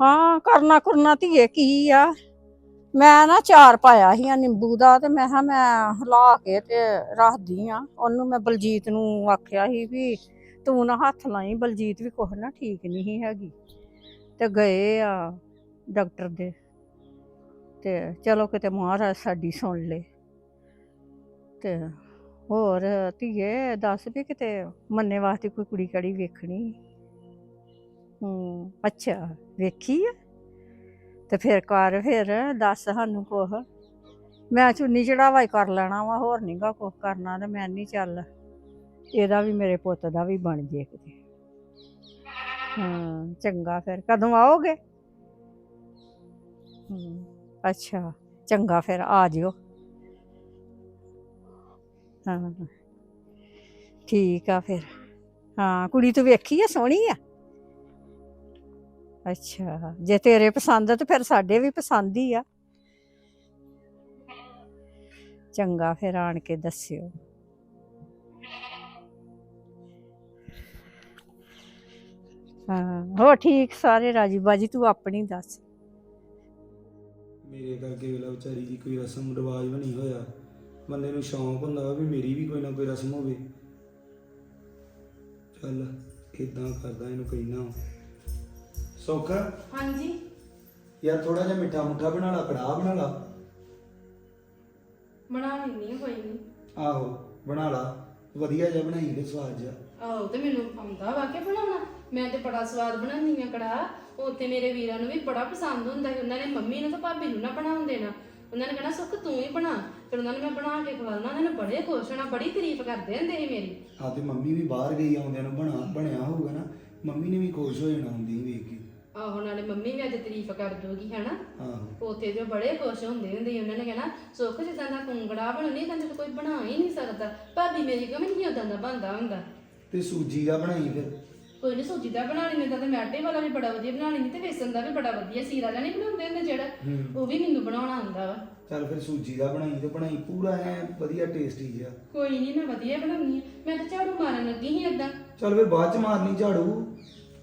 ਹਾਂ, ਕਰਨਾ ਕਰਨਾ ਧੀਏ ਕੀ ਆ? ਮੈਂ ਨਾ ਚਾਰ ਪਾਇਆ ਸੀ ਆ ਨਿੰਬੂ ਦਾ ਤੇ ਮੈਂ ਕਿਹਾ ਮੈਂ ਹਿਲਾ ਕੇ ਤੇ ਰੱਖਦੀ ਆ। ਉਹਨੂੰ ਮੈਂ ਬਲਜੀਤ ਨੂੰ ਆਖਿਆ ਸੀ ਵੀ ਤੂੰ ਨਾ ਹੱਥ ਲਾਈ, ਬਲਜੀਤ ਵੀ ਕੁਛ ਨਾ ਠੀਕ ਨਹੀਂ ਸੀ ਹੈਗੀ। ਤੇ ਗਏ ਆ ਡਾਕਟਰ ਦੇ। ਤੇ ਚਲੋ ਕਿਤੇ ਮਹਾਰਾਜ ਸਾਡੀ ਸੁਣ ਲੇ। ਤੇ ਹੋਰ ਧੀਏ ਦੱਸ ਵੀ ਕਿਤੇ ਮੰਨੇ ਵਾਸਤੇ ਕੋਈ ਕੁੜੀ ਕੜੀ ਵੇਖਣੀ? ਹੂੰ, ਅੱਛਾ। ਵੇਖੀ ਆ? ਤੇ ਫਿਰ ਕਰ, ਫਿਰ ਦੱਸ ਸਾਨੂੰ ਕੁਛ। ਮੈਂ ਚੁੰਨੀ ਚੜਾਵਾ ਹੀ ਕਰ ਲੈਣਾ ਵਾ, ਹੋਰ ਨਹੀਂਗਾ ਕੁਛ ਕਰਨਾ ਤੇ ਮੈਂ ਨਹੀਂ ਚੱਲ। ਇਹਦਾ ਵੀ ਮੇਰੇ ਪੁੱਤ ਦਾ ਵੀ ਬਣ ਜੇ ਕਿਤੇ। ਹਾਂ, ਚੰਗਾ ਫਿਰ। ਕਦੋਂ ਆਓਗੇ? ਅੱਛਾ, ਚੰਗਾ ਫਿਰ ਆ ਜਿਓ। ਹਾਂ, ਠੀਕ ਆ ਫਿਰ। ਹਾਂ, ਕੁੜੀ ਤੂੰ ਵੇਖੀ ਆ, ਸੋਹਣੀ ਆ? ਅੱਛਾ, ਜੇ ਤੇਰੇ ਪਸੰਦ ਆ ਤੇ ਫਿਰ ਸਾਡੇ ਵੀ ਪਸੰਦ ਹੀ ਆ। ਚੰਗਾ, ਫਿਰ ਆਣ ਕੇ ਦੱਸਿਓ। ਹਾਂ ਹੋ ਠੀਕ ਸਾਰੇ ਰਾਜੀ ਬਾਜੀ, ਤੂੰ ਆਪਣੀ ਦੱਸ। ਮੇਰੇ ਕਰਕੇ ਵੇਲਾ ਵਿਚਾਰੀ ਦੀ ਕੋਈ ਰਸਮ ਰਿਵਾਜ ਵੀ ਨਹੀਂ ਹੋਇਆ। ਬੰਦੇ ਨੂੰ ਸ਼ੌਂਕ ਹੁੰਦਾ ਵਾ ਵੀ ਮੇਰੀ ਵੀ ਕੋਈ ਨਾ ਕੋਈ ਰਸਮ ਹੋਵੇ। ਚੱਲ ਇਦਾਂ ਕਰਦਾ ਇਹਨੂੰ ਕਹਿਣਾ ਸੁੱਖ ਹਾਂਜੀ। ਯਾਰ ਥੋੜਾ ਜਿਹਾ ਮਿੱਠਾ ਮੁੱਠਾ ਬਣਾ ਲਾ ਕੜਾਹ ਬਣਾ ਲਾ? ਬਣਾ ਲੈਣੀ ਕੋਈ ਨਹੀਂ। ਆਹੋ ਬਣਾ ਲਾ। ਵਧੀਆ ਜਿਹਾ ਬਣਾਈ ਤੇ ਸਵਾਦ ਜਿਹਾ। ਆਹੋ ਤੇ ਮੈਨੂੰ ਆਉਂਦਾ ਵਾ ਕਿ ਬਣਾਉਣਾ? ਮੈਂ ਤੇ ਬੜਾ ਸਵਾਦ ਬਣਾਉਂਦੀ ਆ ਕੜਾ ਉੱਥੇ ਮੇਰੇ ਵੀਰਾਂ ਨੂੰ ਵੀ ਬੜਾ ਪਸੰਦ ਹੁੰਦਾ ਸੀ। ਉਹਨਾਂ ਨੇ ਮੰਮੀ ਨੂੰ ਤੇ ਭਾਬੀ ਨੂੰ ਨਾ ਬਣਾਉਣ ਦੇਣਾ। ਉਹਨਾਂ ਨੇ ਕਹਿਣਾ ਸੁੱਖ ਤੂੰ ਹੀ ਬਣਾ। ਫਿਰ ਉਹਨਾਂ ਨੂੰ ਮੈਂ ਬਣਾ ਕੇ ਖਵਾਉਣਾ ਉਹਨਾਂ ਨੇ ਬੜੇ ਖੁਸ਼ ਹੋਣਾ ਬੜੀ ਤਾਰੀਫ ਕਰਦੇ ਹੁੰਦੇ ਸੀ ਮੇਰੀ। ਆ ਤੇ ਮੰਮੀ ਵੀ ਬਾਹਰ ਗਈ ਆਉਂਦਿਆਂ ਨੂੰ ਬਣਾ ਬਣਿਆ ਹੋਊਗਾ ਨਾ। ਮੰਮੀ ਨੇ ਵੀ ਖੁਸ਼ ਹੋ ਜਾਣਾ ਹੁੰਦੀ ਵੇਖ ਕੇ। ਆਹੋ ਨਾਲੇ ਮੰਮੀ ਵੀ ਅੱਜ ਤਾਰੀਫ ਕਰ ਦੂਗੀ ਹੈਨਾ? ਆਹੋ। ਉੱਥੇ ਜੋ ਬੜੇ ਖੁਸ਼ ਹੁੰਦੇ ਹੁੰਦੇ ਸੀ ਉਹਨਾਂ ਨੇ ਕਹਿਣਾ ਸੁੱਖ ਜਿੱਦਾਂ ਦਾ ਕੁੰਗੜਾ ਬਣਨੀ ਤਾਂ ਕੋਈ ਬਣਾ ਹੀ ਨਹੀਂ ਸਕਦਾ। ਭਾਬੀ ਮੇਰੀ ਕਮੇ ਨਹੀਂ ਉਦਾਂ ਦਾ ਬਣਦਾ ਹੁੰਦਾ? ਤੇ ਸੂਜੀ ਦਾ ਬਣਾਈ ਫਿਰ? ਕੋਈ ਨਹੀਂ ਸੂਜੀ ਦਾ ਬਣਾ ਲੈਂਦੇ ਤਾਂ ਤੇ ਮੈਂ ਆਟੇ ਵਾਲਾ ਵੀ ਬੜਾ ਵਧੀਆ ਬਣਾ ਲੈਂਦੀ ਤੇ ਵੇਸਣ ਦਾ ਵੀ ਬੜਾ ਵਧੀਆ ਸੀਰਾ ਨਹੀਂ ਬਣਾਉਂਦੇ ਹੁੰਦੇ ਜਿਹੜਾ? ਉਹ ਵੀ ਮੈਨੂੰ ਬਣਾਉਣਾ ਆਉਂਦਾ ਵਾ। ਚੱਲ ਫਿਰ ਸੂਜੀ ਦਾ ਬਣਾਈ ਤੇ ਬਣਾਈ ਪੂਰਾ ਐ ਵਧੀਆ ਟੇਸਟੀ ਜਿਹਾ। ਕੋਈ ਨਹੀਂ ਮੈਂ ਵਧੀਆ ਬਣਾਉਣੀ ਆ। ਮੈਂ ਤਾਂ ਝਾੜੂ ਮਾਰਨ ਲੱਗੀ ਸੀ ਏਦਾਂ। ਚੱਲ ਫਿਰ ਬਾਅਦ ਚ ਮਾਰਨੀ ਝਾੜੂ।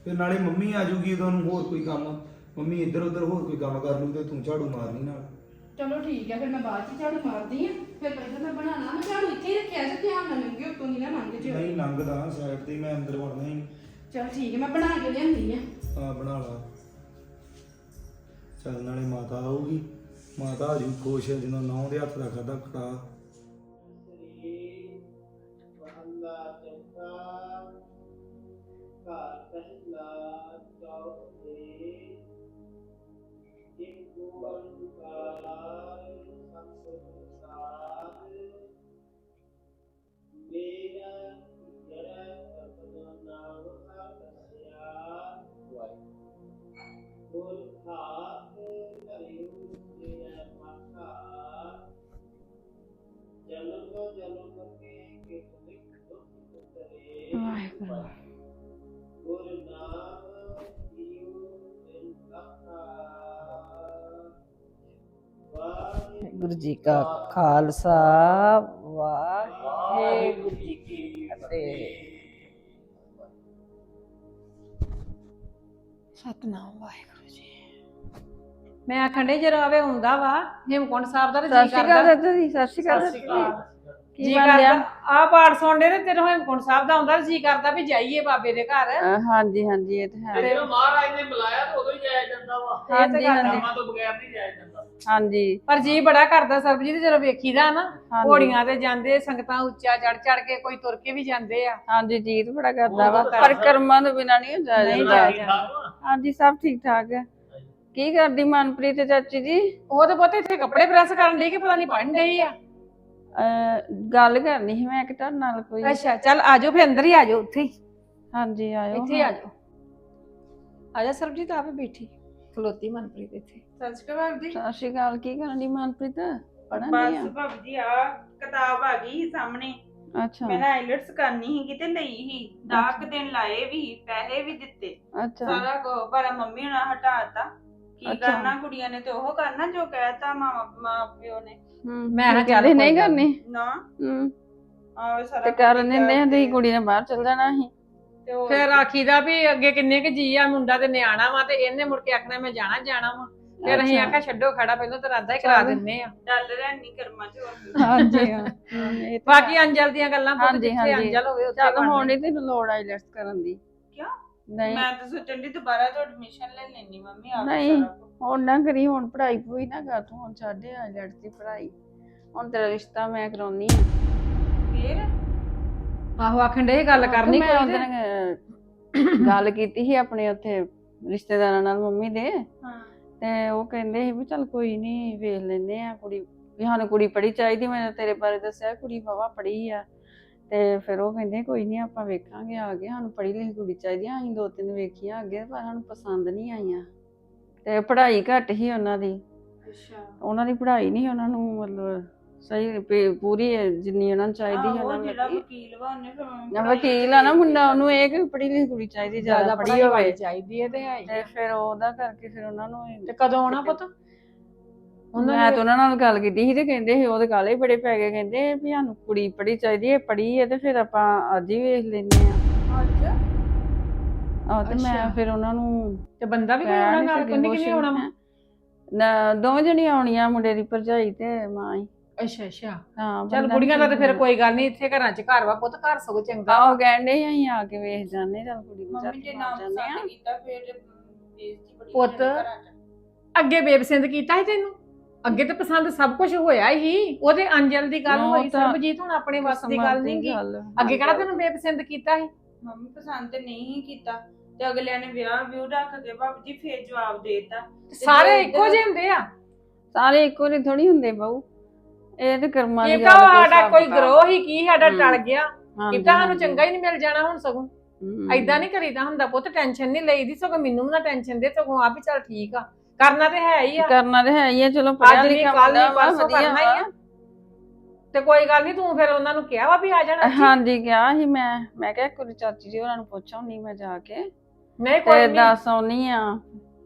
ਫਿਰ ਨਾਲੇ ਮੰਮੀ ਆ ਜੂਗੀ ਉਦੋਂ ਨੂੰ ਹੋਰ ਕੋਈ ਕੰਮ ਮੰਮੀ ਇੱਧਰ ਉੱਧਰ ਹੋਰ ਕੋਈ ਕੰਮ ਕਰ ਲੂ ਤੇ ਤੂੰ ਝਾੜੂ ਮਾਰਨੀ ਨਾਲ। ਚਲੋ ਠੀਕ ਆ ਫਿਰ ਮੈਂ ਬਾਅਦ ਚ ਝਾੜੂ ਮਾਰਦੀ ਆ। ਫਿਰ ਪਹਿਲਾਂ ਮੈਂ ਬਣਾਣਾ ਮੈਂ ਝਾੜੂ ਇੱਥੇ ਹੀ ਰੱਖਿਆ ਸੀ ਧਿਆਨ ਨਾਲ ਲੰਘਿਓ ਉੱਤੋਂ ਨਹੀਂ ਨਾ ਲੰਘ ਜਿਓ ਨਹੀਂ ਲੰਘਦਾ ਸਾਈਡ ਤੇ ਮੈਂ ਅੰਦਰ ਵੜਨਾ ਹੀ। ਚਲ ਠੀਕ ਹੈ ਮੈਂ ਬਣਾ ਕੇ ਲਿਆਂਦੀ ਆ। ਆ ਬਣਾ ਲਾ। ਚੱਲ ਨਾਲੇ ਮਾਤਾ ਆਊਗੀ। ਮਾਤਾ ਆ ਜੂ ਖੁਸ਼ ਜਦੋਂ ਨੌ ਦੇ ਹੱਥ ਦਾ ਖਾਦਾ ਕੜਾ ਘਰ ਪਹਿਲਾ ਚੌਕ ਦੇ ਇੱਕ ਓੰਕਾਰ ਸਤਿਗੁਰ ਸਾਧ ਮੇਰਾ ਜਰਾ ਕਰਤਾ ਨਾਮ ਆਸਿਆ ਵਾਹਿਗੁਰੂ ਬੋਲ ਖਾਤ ਕਰਿਉ ਤੇਰਾ ਮਾਖਾ ਜਨਮ ਜਨਮ ਕੇ ਕਿਤ ਲਿਖ ਦੁਖ ਉਤਰੇ। ਵਾਹਿਗੁਰੂ। ਗੁਰੂ ਜੀ ਕਾ ਖਾਲਸਾ ਵਾਹਿਗੁਰੂ ਜੀ ਕੀ ਫਤਿਹ। ਸਤਨਾਮ ਵਾਹਿਗੁਰੂ ਜੀ। ਮੈਂ ਆਖੰਡੇ ਜਰਾ ਆਵੇ ਹੁੰਦਾ ਵਾ ਹੇਮਕੁੰਟ ਸਾਹਿਬ ਦਾ ਤੇ ਜੀ ਕਰਦਾ। ਜੀ ਸਤਿ ਸ਼੍ਰੀ ਸਤਿ ਸ਼੍ਰੀ ਅਕਾਲ ਜੀ। ਕਰਦਾ। ਆ ਪਾਠ ਸੁਣਦੇ ਤੇ ਤੇਰੇ ਹੇਮਕੁੰਟ ਸਾਹਿਬ ਦਾ ਆਉਂਦਾ ਜੀ ਕਰਦਾ ਵੀ ਜਾਈਏ ਬਾਬੇ ਦੇ ਘਰ। ਹਾਂਜੀ ਹਾਂਜੀ ਇਹ ਤਾਂ ਹੈ। ਤੇ ਜਦੋਂ ਮਹਾਰਾਜ ਨੇ ਬੁਲਾਇਆ ਤਾਂ ਉਦੋਂ ਹੀ ਜਾਇਆ ਜਾਂਦਾ ਵਾ। ਇਹ ਤੇ ਗੱਲ ਆ। ਨਾਮਾਂ ਤੋਂ ਬਗੈਰ ਨਹੀਂ ਜਾਇਆ ਜਾਂਦਾ। ਹਾਂਜੀ। ਪਰ ਜੀ ਬੜਾ ਕਰਦਾ ਸਰਬਜੀਤ ਜਦੋਂ ਵੇਖੀਦਾ ਨਾ ਹਾਂਜੀ। ਘੋੜੀਆਂ ਤੇ ਜਾਂਦੇ ਸੰਗਤਾਂ ਉੱਚਾ ਚੜ ਚੜ ਕੇ ਕੋਈ ਤੁਰ ਕੇ ਵੀ ਜਾਂਦੇ ਆ। ਹਾਂਜੀ ਜੀਤ ਬੜਾ ਕਰਦਾ ਵਾ। ਪਰ। ਕਰਮਾਂ ਤੋਂ ਬਿਨਾ ਨਹੀਂ ਹੁੰਦਾ ਨਹੀਂ ਜਾਂਦਾ। ਜਾਇਆ ਜਾਂਦਾ। ਹਾਂਜੀ ਸਭ ਠੀਕ ਠਾਕ ਹੈ। ਕੀ ਕਰਦੀ ਮਨਪ੍ਰੀਤ ਚਾਚੀ ਜੀ? ਉਹ ਤੇ ਬਹੁਤੇ ਇੱਥੇ ਕੱਪੜੇ ਪ੍ਰੈਸ ਕਰਨ ਲਈ ਕਿ ਪਤਾ ਨਹੀਂ ਪੜਨ ਡਈ ਆ। ਅਹ ਗੱਲ ਕਰਨੀ ਸੀ ਮੈਂ ਕਿ ਤੁਹਾਡੇ ਨਾਲ ਕੋਈ। ਅੱਛਾ ਚੱਲ ਆਜੋ ਫੇ ਅੰਦਰ ਹੀ ਆਜੋ ਉੱਥੇ ਹੀ। ਹਾਂਜੀ ਆਇਓ ਇੱਥੇ ਹੀ ਆਜੋ ਆਜਾ ਸਰਬਜੀਤ ਆਪੇ ਬੈਠੀ। ਖਲੋਤੀ ਮਨਪ੍ਰੀਤ ਇੱਥੇ। ਸਤਿ ਸ਼੍ਰੀ ਅਕਾਲ ਜੀ। ਸਤਿ ਸ਼੍ਰੀ ਅਕਾਲ ਕੀ ਕਰਨ ਦੀ ਮਨਪ੍ਰੀਤ? ਪੜਨ ਦੀ ਬਸ ਭਾਬੀ ਜੀ ਆ ਕਿਤਾਬ ਆ ਗਈ ਸੀ ਸਾਹਮਣੇ। ਅੱਛਾ। ਮੈਂ ਆਈਲਟਸ ਕਰਨੀ ਸੀ ਕਿਤੇ ਲਈ ਸੀ। 10 ਦਿਨ ਲਾਏ ਵੀ ਪੈਸੇ ਵੀ ਦਿੱਤੇ। ਅੱਛਾ। ਸਾਰਾ ਕੋ ਪਰ ਮੰਮੀ ਨੇ ਹਟਾਤਾ ਕੀ ਅੱਛਾ। ਕਰਨਾ ਕੁੜੀਆਂ ਨੇ ਤੇ ਉਹ ਕਰਨਾ ਜੋ ਕਹਿਤਾ ਮਾਂ ਮਾਂ ਪਿਓ ਨੇ। ਮੈਂ ਕਿਹਾ ਚੱਲ ਨਹੀਂ ਕੋਈ ਗੱਲ ਕਰਨੀ। ਨਾ। ਹੂੰ। ਆ ਸਾਰਾ ਤੇ ਕੁਝ ਕਰਨ ਦਿੰਦੇ ਆ ਕੁੜੀ ਨੇ ਬਾਹਰ ਚਲ ਜਾਣਾ ਸੀ ਤੇ ਫਿਰ ਆਖੀਦਾ ਵੀ ਅੱਗੇ ਕਿੰਨੇ ਕੁ ਜੀ ਆ ਮੁੰਡਾ ਤੇ ਨਿਆਣਾ ਵਾ ਤੇ ਇਹਨੇ ਮੁੜ ਕੇ ਆਖਣਾ ਮੈਂ ਜਾਣਾ ਜਾਣਾ ਵਾ। ਫਿਰ ਅਸੀਂ ਆਖਿਆ ਛੱਡੋ ਖੜਾ ਪਹਿਲਾਂ ਤਾਂ ਰਾਦਾ ਹੀ ਕਰਾ ਚੱਲ। ਦਿੰਨੇ ਆ। ਡਾਲਰ ਹੈ ਨਹੀਂ ਕਰਮਾਂ ਚ ਹੋਰ ਹਾਂਜੀ ਹਾਂ। ਇਹ ਤਾਂ ਬਾਕੀ ਅੰਜਲ ਦੀਆਂ ਗੱਲਾਂ ਪੁੱਤ ਹਾਂਜੀ, ਜਿੱਥੇ ਹਾਂਜੀ। ਅੰਜਲ ਹੋਵੇ ਉੱਥੇ ਚੱਲ। ਹੁਣ ਲੋੜ ਆਈਲੈਟਸ ਕਰਨ ਦੀ। ਕਿਉਂ? ਨਹੀਂ। ਮੈਂ ਤਾਂ ਸੋਚਣ ਦੀ ਦੁਬਾਰਾ ਤੋਂ ਐਡਮਿਸ਼ਨ ਲੈ ਲੈਣੀ ਮੰਮੀ ਆਪ ਨਹੀਂ। ਸਾਰਾ ਕੁਛ। ਹੁਣ ਨਾ ਕਰੀ ਹੁਣ ਪੜ੍ਹਾਈ ਪੂਰੀ ਨਾ ਕਰ ਤੂੰ ਹੁਣ ਛੱਡ ਆਈਲੈਟਸ ਦੀ ਪੜ੍ਹਾਈ। ਹੁਣ ਤੇਰਾ ਰਿਸ਼ਤਾ ਮੈਂ ਕਰਾਉਣੀ ਆ। ਫੇਰ? ਆਹੋ ਆਖਣ ਦੇ ਗੱਲ ਕਰਨੀ ਮੈਂ ਕੋਈ ਉਹਦੇ ਤੇ- ਨਾਲ ਗੱਲ ਕੀਤੀ ਸੀ ਆਪਣੇ ਉੱਥੇ ਰਿਸ਼ਤੇਦਾਰਾਂ ਨਾਲ ਮੰਮੀ ਦੇ। ਹਾਂ। ਤੇ ਉਹ ਕਹਿੰਦੇ ਸੀ ਵੀ ਚੱਲ ਕੋਈ ਨਹੀਂ ਵੇਖ ਲੈਨੇ ਆ ਕੁੜੀ। ਵੀ ਸਾਨੂੰ ਕੁੜੀ ਪੜੀ ਚਾਹੀਦੀ ਮੈਂ ਤੇਰੇ ਬਾਰੇ ਦੱਸਿਆ ਕੁੜੀ ਵਾਵਾ ਪੜੀ ਆ। ਤੇ ਫਿਰ ਉਹ ਕਹਿੰਦੇ ਕੋਈ ਨਹੀਂ ਆਪਾਂ ਵੇਖਾਂਗੇ ਆ ਗਏ ਸਾਨੂੰ ਪੜੀ ਲਿਖੀ ਕੁੜੀ ਚਾਹੀਦੀ ਆ ਅਸੀਂ ਦੋ ਤਿੰਨ ਵੇਖੀਆਂ ਅੱਗੇ ਪਰ ਸਾਨੂੰ ਪਸੰਦ ਨਹੀਂ ਆਈਆਂ। ਤੇ ਪੜ੍ਹਾਈ ਘੱਟ ਹੀ ਉਹਨਾਂ ਦੀ। ਅੱਛਾ। ਉਹਨਾਂ ਦੀ ਪੜ੍ਹਾਈ ਨਹੀਂ ਉਹਨਾਂ ਨੂੰ ਮਤਲਬ ਸਹੀ ਪੇ- ਪੂਰੀ ਹੈ ਜਿੰਨੀ ਉਹਨਾਂ ਨੂੰ ਚਾਹੀਦੀ ਆਹੋ, ਉਹਨਾਂ ਨੂੰ ਜਿਹੜਾ ਲੱਗੀ। ਵਕੀਲ ਵਾ ਉਹਨੇ ਫਿਰ ਨਾ ਵਕੀਲ ਆ ਨਾ ਮੁੰਡਾ ਉਹਨੂੰ ਇਹ ਕਿ ਪੜ੍ਹੀ ਲਿਖੀ ਕੁੜੀ ਚਾਹੀਦੀ ਜ਼ਿਆਦਾ ਪੜ੍ਹੀ ਹੋਵੇ। ਚਾਹੀਦੀ ਹੈ ਤੇ ਹੈ ਹੀ ਤੇ ਫਿਰ ਉਹਦਾ ਕਰਕੇ ਫਿਰ ਉਹਨਾਂ ਨੂੰ ਤੇ ਕਦੋਂ ਆਉਣਾ ਪੁੱਤ? ਮੈਂ ਨੇ ਤਾਂ ਉਹਨਾਂ ਨਾਲ ਗੱਲ ਕੀਤੀ ਸੀ ਤੇ ਕਹਿੰਦੇ ਸੀ ਉਹਦੇ ਕਾਲੇ ਬੜੇ ਪੈ ਗਏ ਕਹਿੰਦੇ ਵੀ ਸਾਨੂੰ ਕੁੜੀ ਪੜੀ ਚਾਹੀਦੀ ਹੈ ਪੜੀ ਹੈ ਤੇ ਫਿਰ ਆਪਾਂ ਅੱਜ ਹੀ ਵੇਖ ਲੈਨੇ ਆ ਆਹ ਤੇ ਮੈਂ। ਫਿਰ ਉਹਨਾਂ ਨੂੰ ਤੇ ਬੰਦਾ ਵੀ ਕੋਈ ਕਹਿ ਆਉਣਾ ਨੀ ਨਾਲ ਸਕੀ ਕਿੰਨੀ ਕਿੰਨੀ ਆਉਣਾ ਵਾ? ਨਾ ਦੋਵੇਂ ਜਣੀਆਂ ਆਉਣੀਆਂ ਮੁੰਡੇ ਦੀ ਭਰਜਾਈ ਤੇ ਮਾਂ ਹੀ। ਅੱਛਾ ਅੱਛਾ। ਹਾਂ ਚੱਲ ਬੰਦਾ ਕੁੜੀਆਂ ਦਾ ਤੇ ਫਿਰ ਕੋਈ ਗੱਲ ਨਹੀਂ ਇੱਥੇ ਘਰਾਂ 'ਚ ਘਰ ਵਾ ਪੁੱਤ ਘਰ ਸਗੋਂ ਚੰਗਾ। ਆਹ ਉਹ ਕਹਿੰਦੇ ਸੀ ਅਸੀਂ ਆ ਕੇ ਵੇਖ ਜਾਂਦੇ ਚੱਲ ਕੁੜੀ ਨੂੰ ਮੰਮੀ ਜੇ ਨਾਮ ਜਾਂਦੇ ਆ ਕੀਤਾ ਫਿਰ ਬੇਇੱਜ਼ਤੀ ਬੜੀ ਪੁੱਤ, ਹੋ ਜਾਣੀ ਘਰਾਂ 'ਚ। ਅੱਗੇ ਬੇਬਸਿੰਦ ਕੀਤਾ ਸੀ ਤੈਨੂੰ? ਅੱਗੇ ਤਾਂ ਪਸੰਦ ਸਭ ਕੁਝ ਹੋਇਆ ਹੀ ਉਹਦੇ ਅੰਜਲ ਦੀ ਗੱਲ ਉਹ ਹੋਈ ਤਾਂ ਸਰਬਜੀਤ ਹੁਣ ਆਪਣੇ ਵੱਸ ਦੀ ਗੱਲ ਨਹੀਂ ਗੀ। ਅੱਗੇ ਕਿਹੜਾ ਤੈਨੂੰ ਬੇਪਸੰਦ ਕੀਤਾ ਸੀ ਮੰਮੀ ਪਸੰਦ ਨਹੀਂ ਕੀਤਾ ਤੇ ਅਗਲਿਆਂ ਨੇ ਵਿਆਹ ਵਿਊ ਰੱਖ ਕੇ ਭਾਬੀ ਜੀ ਫੇਰ ਜਵਾਬ ਦੇਤਾ ਸਾਰੇ ਇੱਕੋ ਜਿਹੇ ਹੁੰਦੇ ਆ ਸਾਰੇ ਇੱਕੋ ਜਿਹੇ ਥੋੜੀ ਹੁੰਦੇ ਬਾਊ ਇਹ ਤੇ ਕਰਮਾਂ ਦੀ ਇਹ ਗੱਲ ਕੋਈ ਸਾਡਾ ਹਿਸਾਬ ਕੋਈ ਕਿਤਾਬ। ਗਰੋਹ ਹੀ ਕੀ ਸਾਡਾ ਹਮ। ਟਲ ਗਿਆ ਹਾਂਜੀ, ਕਿਤਾ ਸਾਨੂੰ ਹਾਂਜੀ। ਚੰਗਾ ਹੀ ਨਹੀਂ ਮਿਲ ਜਾਣਾ ਹੁਣ ਸਗੋਂ ਹਮ। ਐਦਾਂ ਨਹੀਂ ਕਰੀਦਾ ਹੁੰਦਾ ਪੁੱਤ ਟੈਨਸ਼ਨ ਨਹੀਂ ਲਈਦੀ ਸਗੋਂ ਮੈਨੂੰ ਵੀ ਨਾ ਟੈਨਸ਼ਨ ਦੇ ਸਗੋਂ ਆ ਵੀ ਚੱਲ ਠੀਕ ਆ ਕਰਨਾ ਤੇ ਹੈ ਹੀ ਆ। ਕਰਨਾ ਤੇ ਹੈ ਹੀ ਆ ਚਲੋ ਪੜਿਆ ਅੱਜ ਲਿਖਿਆ ਕੱਲ ਨਹੀਂ ਵਾ, ਪਰਸੋਂ ਵਧੀਆ ਕਰਨਾ ਹੀ ਵਾ। ਆ। ਤੇ ਕੋਈ ਗੱਲ ਨਹੀਂ ਤੂੰ ਫਿਰ ਉਹਨਾਂ ਨੂੰ ਕਿਹਾ ਵਾ ਵੀ ਆ ਜਾਣਾ? ਹਾਂਜੀ ਕਿਹਾ ਸੀ ਮੈਂ। ਮੈਂ ਕਿਹਾ ਕੁੜੀ ਚਾਚੀ ਜੀ ਉਹਨਾਂ ਨੂੰ ਪੁੱਛਾਂ ਨਹੀਂ ਮੈਂ ਜਾ ਕੇ। ਨਹੀਂ ਤੇ ਕੋਈ ਨਹੀਂ ਦੱਸ ਆਉਣੀ ਆ।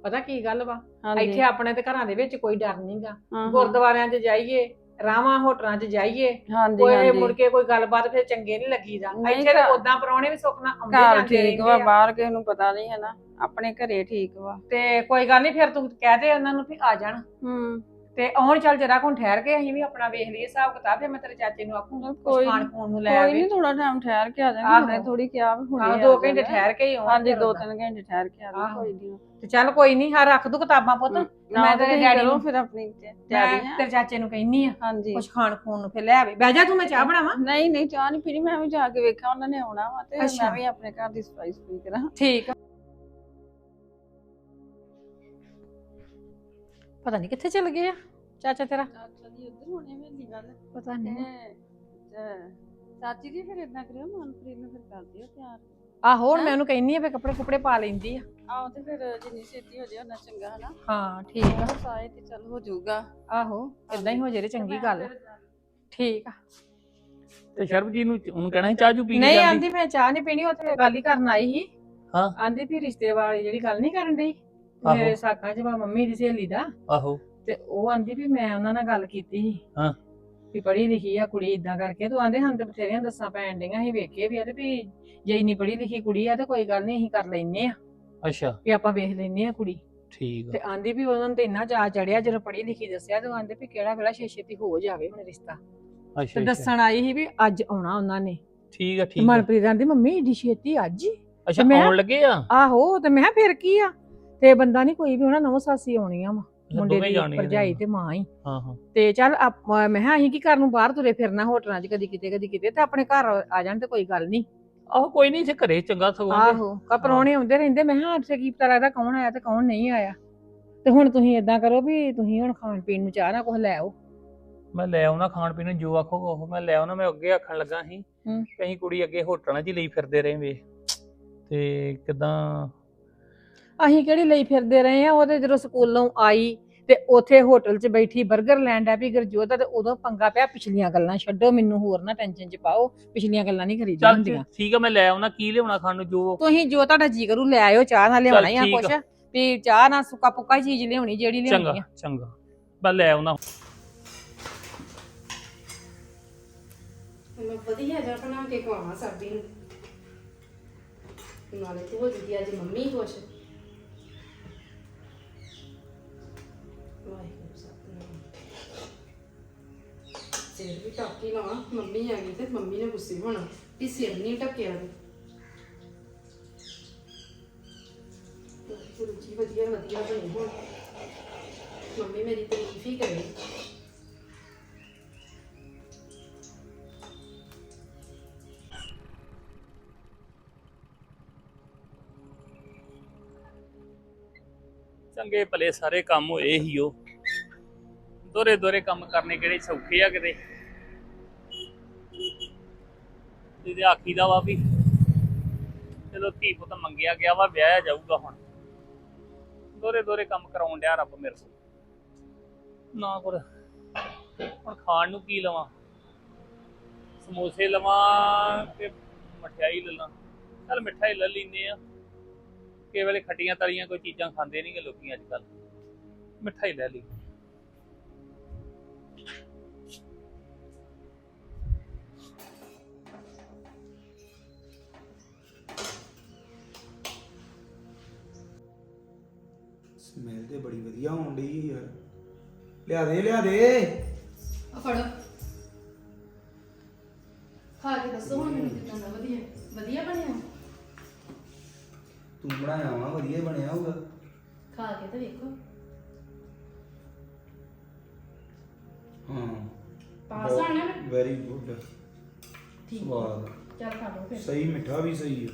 ਪਤਾ ਕੀ ਗੱਲ ਵਾ? ਹਾਂਜੀ। ਇੱਥੇ ਆਪਣੇ ਤੇ ਘਰਾਂ ਦੇ ਵਿੱਚ ਕੋਈ ਡਰ ਨਹੀਂਗਾ ਹਾਂ, ਹਾਂ। ਗੁਰਦੁਆਰਿਆਂ 'ਚ ਜਾਈਏ ਰਾਵਾਂ ਹੋਟਲਾਂ 'ਚ ਜਾਈਏ। ਹਾਂਜੀ ਕੋਈ ਹਾਂਜੀ। ਮੁੜ ਕੇ ਕੋਈ ਗੱਲਬਾਤ ਫਿਰ ਚੰਗੇ ਨਹੀਂ ਲੱਗੀਦਾ। ਨਹੀਂ ਇੱਥੇ ਤਾਂ ਘਰ- ਉਦਾਂ ਪਰੌਣੇ ਵੀ ਸੁੱਖ ਨਾਲ ਆਉਂਦੇ ਘਰ ਜਾਂਦੇ ਠੀਕ ਵਾ ਰਹਿੰਦੇ ਆ। ਬਾਹਰ ਕਿਸੇ ਨੂੰ ਪਤਾ ਨਹੀਂ ਹੈ ਨਾ। ਆਪਣੇ ਘਰੇ ਠੀਕ ਵਾ ਤੇ ਕੋਈ ਗੱਲ ਨਹੀਂ ਫਿਰ ਤੂੰ ਕਹਿ ਦੇ ਉਹਨਾਂ ਨੂੰ ਵੀ ਆ ਜਾਣ ਹੂੰ ਤੇ ਆਉਣ ਚੱਲ ਜਰਾ ਕੋਣ ਠਹਿਰ ਕੇ ਅਸੀਂ ਵੀ ਆਪਣਾ ਵੇਖ ਲਈਏ ਹਿਸਾਬ ਕਿਤਾਬ ਫਿਰ ਮੈਂ ਤੇਰੇ ਚਾਚੇ ਨੂੰ ਆਖੂੰਗਾ ਕੋਈ। ਖਾਣ ਖੂਣ ਨੂੰ ਲੈ ਕੋਈ ਆਵੇ ਨਹੀਂ ਥੋੜਾ ਟਾਈਮ ਠਹਿਰ ਕੇ ਆ ਆਹੋ। ਹੁਣੇ ਥੋੜੀ ਕਿਹਾ ਵੀ ਹੁਣੇ ਹਾਂ ਆ ਦੋ ਘੰਟੇ ਜਾਣਾ। ਠਹਿਰ ਕੇ ਹੀ ਆਉਣ ਹਾਂਜੀ ਦੋ। ਤਿੰਨ ਘੰਟੇ ਠਹਿਰ ਕੇ ਆ ਆਹੋ। ਕੋਈ ਨਹੀਂ ਤੇ ਚੱਲ ਕੋਈ ਨਹੀਂ ਹਾਂ ਰੱਖ ਦੂ ਕਿਤਾਬਾਂ ਪੁੱਤ। ਮੈਂ ਤੇਰੇ ਡੈਡੀ ਨੂੰ ਫਿਰ ਆਪਣੀ ਮੈਂ ਤਿਆਰੀ ਤੇਰੇ ਚਾਚੇ ਨੂੰ ਕਹਿੰਨੀ ਆ ਹਾਂਜੀ ਕੁਛ ਖਾਣ ਖੂਣ ਨੂੰ ਫਿਰ ਲੈ ਆਵੇ ਬਹਿ ਜਾ ਤੂੰ ਮੈਂ ਚਾਹ ਬਣਾਵਾਂ ਨਹੀਂ ਨਹੀਂ ਚਾਹ ਨਹੀਂ ਪੀਣੀ ਮੈਂ ਵੀ ਜਾ ਕੇ ਵੇਖਾਂ ਉਹਨਾਂ ਨੇ ਆਉਣਾ ਵਾ ਤੇ ਅੱਛਾ। ਮੈਂ ਵੀ ਆਪਣੇ ਘਰ ਦੀ ਸਫ਼ਾਈ ਸਫ਼ਾਈ ਕਰਾਂ ਠੀਕ ਆ ਪਤਾ ਨਹੀਂ ਕਿੱਥੇ ਚਲ ਗਏ ਆ ਚਾਚਾ ਤੇਰਾ। ਚਾਚਾ ਉਧਰ ਹੋਣੇ ਵੇਲੀ ਗੱਲ। ਪਤਾ ਤੇ ਅਹ, ਚਾਚੀ ਜੀ ਫਿਰ ਇਦਾਂ ਕਰਿਓ ਮਨਪ੍ਰੀਤ ਨੂੰ ਫਿਰ ਕਰ ਦਿਓ ਤਿਆਰ। ਆਹੋ ਹੁਣ ਮੈਂ ਉਹਨੂੰ ਕਹਿੰਨੀ ਆ ਫੇ ਕੱਪੜੇ ਕੁਪੜੇ ਪਾ ਲੈਂਦੀ ਆ। ਆਹੋ ਤੇ ਫਿਰ ਜਿੰਨੀ ਛੇਤੀ ਹੋ ਜਾਏ ਉਹਨਾਂ ਚੰਗਾ ਹਨਾ? ਹਾਂ ਠੀਕ ਆ। ਸਾਏ ਤੇ ਚੱਲ ਹੋ ਜਾਊਗਾ। ਆਹੋ ਇਦਾਂ ਹੀ ਹੋ ਜੇ ਚੰਗੀ ਗੱਲ ਆ। ਠੀਕ ਆ। ਤੇ ਸ਼ਰਬਜੀਤ ਨੂੰ ਉਹਨੂੰ ਕਹਿਣਾ ਚਾਹ ਜੂ ਪੀ ਨਹੀਂ ਆਂਦੀ ਮੈਂ ਚਾਹ ਨਹੀਂ ਪੀਣੀ ਉੱਥੇ ਗੱਲ ਹੀ ਕਰਨ ਆਈ ਸੀ। ਹਾਂ। ਆਂਦੀ ਵੀ ਰਿਸ਼ਤੇ ਵਾਲੀ ਜਿਹੜੀ ਗੱਲ ਨਹੀਂ ਕਰਨ ਡਈ। ਮੇਰੇ ਸਾਕਾਂ 'ਚ ਵਾ ਮੰਮੀ ਦੀ ਸਹੇਲੀ ਦਾ। ਆਹੋ। ਤੇ ਉਹ ਆਂਦੀ ਵੀ ਮੈਂ ਉਹਨਾਂ ਨਾਲ ਗੱਲ ਕੀਤੀ ਸੀ। ਹਾਂ। ਵੀ ਪੜ੍ਹੀ ਲਿਖੀ ਆ ਕੁੜੀ ਇਦਾਂ ਕਰਕੇ। ਤੂੰ ਆਂਦੇ ਹਨ ਤੇ ਬਥੇਰੀਆਂ ਦੱਸਾਂ ਪੈਣ ਡਈਆਂ ਅਸੀਂ ਵੇਖੇ ਵੀ ਆ ਤੇ ਵੀ ਜੇ ਇੰਨੀ ਪੜ੍ਹੀ ਲਿਖੀ ਕੁੜੀ ਆ ਤੇ ਕੋਈ ਗੱਲ ਨਹੀਂ ਅਸੀਂ ਕਰ ਲੈਨੇ ਆ। ਅੱਛਾ। ਵੀ ਆਪਾਂ ਵੇਖ ਲੈਨੇ ਆ ਕੁੜੀ। ਠੀਕ ਆ। ਤੇ ਆਂਦੀ ਵੀ ਉਹਨਾਂ ਨੂੰ ਤੇ ਇੰਨਾ ਜਾ ਚੜਿਆ ਜਦੋਂ ਪੜ੍ਹੀ ਲਿਖੀ ਦੱਸਿਆ ਤੇ ਉਹ ਆਂਦੇ ਵੀ ਕਿਹੜਾ ਵੇਲਾ ਛੇ ਛੇਤੀ ਹੋ ਜਾਵੇ ਹੁਣ ਰਿਸ਼ਤਾ। ਅੱਛਾ ਤੇ ਅੱਛਾ। ਦੱਸਣ ਆਈ ਸੀ ਵੀ ਅੱਜ ਆਉਣਾ ਉਹਨਾਂ ਨੇ। ਠੀਕ ਆ ਤੇ ਠੀਕ ਆ। ਮਨਪ੍ਰੀਤ ਆਂਦੀ ਮੰਮੀ ਏਡੀ ਛੇਤੀ ਅੱਜ ਹੀ ਅੱਛਾ ਮੈਂ- ਆਉਣ ਲੱਗੇ ਆ? ਆਹੋ ਤੇ ਮੈਂ ਕਿਹਾ ਫਿਰ ਕੀ ਆ? ਤੇ ਬੰਦਾ ਨਹੀਂ ਕੋਈ ਵੀ ਉਹਨਾਂ ਨੌ ਸਾਸੀ ਆਉਣੀਆਂ ਵਾ ਮੁੰਡੇ ਦੋਵੇਂ ਦੀ ਜਾਣੇ ਆ। ਭਰਜਾਈ ਤੇ ਮਾਂ ਹੀ। ਹਾਂ ਹਾਂ। ਤੇ ਚੱਲ ਆਪ- ਮੈਂ ਕਿਹਾ ਅਸੀਂ ਕੀ ਕਰਨ ਨੂੰ ਬਾਹਰ ਤੁਰੇ ਫਿਰਨਾ ਹੋਟਲਾਂ 'ਚ ਕਦੀ ਕਿਤੇ ਕਦੀ ਕਿਤੇ ਤੇ ਆਪਣੇ ਘਰ ਆ ਜਾਣ ਤੇ ਕੋਈ ਗੱਲ ਨਹੀਂ ਆਹੋ ਕੋਈ ਨਹੀਂ ਇੱਥੇ ਘਰੇ ਚੰਗਾ ਸਗੋਂ ਆਹੋ ਕਾ ਪਰੌਣੇ ਆਉਂਦੇ ਰਹਿੰਦੇ ਮੈਂ ਕਿਹਾ ਅੱਜ ਕੀ ਪਤਾ ਲੱਗਦਾ ਕੌਣ ਆਇਆ ਤੇ ਕੌਣ ਨਹੀਂ ਆਇਆ। ਤੇ ਹੁਣ ਤੁਸੀਂ ਇਦਾਂ ਕਰੋ ਵੀ ਤੁਸੀਂ ਹੁਣ ਖਾਣ ਪੀਣ ਨੂੰ ਚਾਹ ਨਾ ਕੁਝ ਲੈ ਆਓ। ਮੈਂ ਲੈ ਆਉਣਾ ਖਾਣ ਪੀਣ ਨੂੰ ਜੋ ਆਖੋਗਾ ਉਹ ਮੈਂ ਲੈ ਆਉਣਾ ਮੈਂ ਅੱਗੇ ਆਖਣ ਲੱਗਾ ਸੀ ਹੂੰ। ਕਿ ਅਸੀਂ ਕੁੜੀ ਅੱਗੇ ਹੋਟਲਾਂ 'ਚ ਹੀ ਲਈ ਫਿਰਦੇ ਰਹੇ ਵੇ ਤੇ ਕਿਦਾਂ ਅਸੀਂ ਕਿਹੜੀ ਲਈ ਫਿਰਦੇ ਰਹੇ ਆ? ਉਹਦੇ ਜਦੋਂ ਸਕੂਲੋਂ ਆਈ ਤੇ ਉਥੇ ਹੋਟਲ 'ਚ ਬੈਠੀ 버ਗਰ ਲੈਣ ਡੈ ਵੀ ਗਰਜੋਤ ਦਾ ਤੇ ਉਦੋਂ ਪੰਗਾ ਪਿਆ ਪਿਛਲੀਆਂ ਗੱਲਾਂ ਛੱਡੋ ਮੈਨੂੰ ਹੋਰ ਨਾ ਟੈਨਸ਼ਨ 'ਚ ਪਾਓ। ਪਿਛਲੀਆਂ ਗੱਲਾਂ ਨਹੀਂ ਖਰੀਦੀਆਂ ਚੱਲ ਹੁੰਦੀਆਂ। ਠੀਕ ਆ ਮੈਂ ਲੈ ਆਉਣਾ ਕੀ ਲਿਆਉਣਾ ਖਾਣ ਨੂੰ ਜੋ ਤੁਸੀਂ ਜੋ ਤੁਹਾਡਾ ਜੀ ਕਰੂ ਲੈ ਆਇਓ ਚਾਹ ਨਾਲ ਲਿਆਉਣਾ ਹੀ ਆ ਠੀਕ ਕੁਛ। ਵੀ ਚਾਹ ਨਾਲ ਸੁੱਕਾ ਪੁੱਕਾ ਹੀ ਚੀਜ਼ ਲਿਆਉਣੀ ਜਿਹੜੀ ਲਿਆਉਣੀ ਚੰਗਾ ਆ। ਚੰਗਾ। ਮੈਂ ਲੈ ਆਉਣਾ। ਮੈਂ ਵਧੀਆ ਜਿਹਾ ਬਣਾ ਕੇ ਖਵਾਵਾਂ ਸਾਬੀ ਨੂੰ। ਨਾਲੇ ਤੇ ਹੋ ਜੂਗੀ ਅੱਜ ਮੰਮੀ ਖੁਸ਼। ਸਿਰ ਵੀ ਟੱਕੀ ਨਾ ਮੰਮੀ ਆ ਗਈ ਤੇ ਮੰਮੀ ਨੇ ਗੁੱਸੇ ਹੋਣਾ, ਵੀ ਸਿਰ ਨਹੀਂ ਟੱਕਿਆ ਤੇ ਵਾਹਿਗੁਰੂ ਜੀ, ਵਧੀਆ ਵਧੀਆ ਬਣੇ ਹੁਣ। ਮੰਮੀ ਮੇਰੀ ਤਾਰੀਫ ਹੀ ਕਰੇ। ਚੰਗੇ ਭਲੇ ਸਾਰੇ ਕੰਮ ਹੋਏ ਹੀ ਉਹ ਦੋਰੇ ਦੋਰੇ ਕੰਮ ਕਰਨੇ ਕਿਹੜੇ ਸੌਖੇ ਆ ਕਿਤੇ? ਜਿਹਦੇ ਆਖੀ ਦਾ ਵਾ ਵੀ ਚਲੋ ਧੀ ਪੁੱਤ ਮੰਗਿਆ ਗਿਆ ਵਾ, ਵਿਆਹਿਆ ਜਾਊਗਾ ਹੁਣ। ਦੋਰੇ ਦੋਰੇ ਕੰਮ ਕਰਾਉਣ ਡਿਆ ਰੱਬ ਮੇਰੇ ਕੋਲ। ਨਾ ਕਰ ਹੁਣ ਖਾਣ ਨੂੰ ਕੀ ਲਵਾਂ? ਸਮੋਸੇ ਲਵਾਂ ਤੇ ਮਠਿਆਈ ਲੈ ਲਾਂ। ਚੱਲ ਮਿਠਾਈ ਲੈ ਲੈਨੇ ਆ। ਕਿਸੇ ਵੇਲੇ ਖੱਟੀਆਂ ਤਲੀਆਂ ਕੋਈ ਚੀਜ਼ਾਂ ਖਾਂਦੇ ਨਹੀਂਗੇ ਲੋਕੀ ਅੱਜ ਕੱਲ ਮਿਠਾਈ ਲੈ ਲਈ। ਸਮੈਲ ਤੇ ਬੜੀ ਵਧੀਆ ਆਉਣ ਡਈ ਯਾਰ। ਲਿਆ ਦੇ ਲਿਆ ਦੇ। ਆ ਫੜੋ। ਖਾ ਕੇ ਦੱਸੋ ਹੁਣ ਮੈਨੂੰ ਕਿੰਨਾ ਦਾ ਵਧੀਆ ਵਧੀਆ ਬਣਿਆ? ਤੂੰ ਬਣਾਇਆ ਵਾ ਵਧੀਆ ਬਣਿਆ ਹੋਊਗਾ। ਖਾ ਕੇ ਤਾਂ ਵੇਖੋ। ਹਾਂ। ਪਾਸ ਆਣਾ ਨਾ ਵੈਰੀ ਗੁੱਡ ਠੀਕ। ਸਵਾਦ। ਚੱਲ ਖਾ ਲਓ ਫਿਰ। ਸਹੀ ਮਿੱਠਾ ਵੀ ਸਹੀ ਹੈ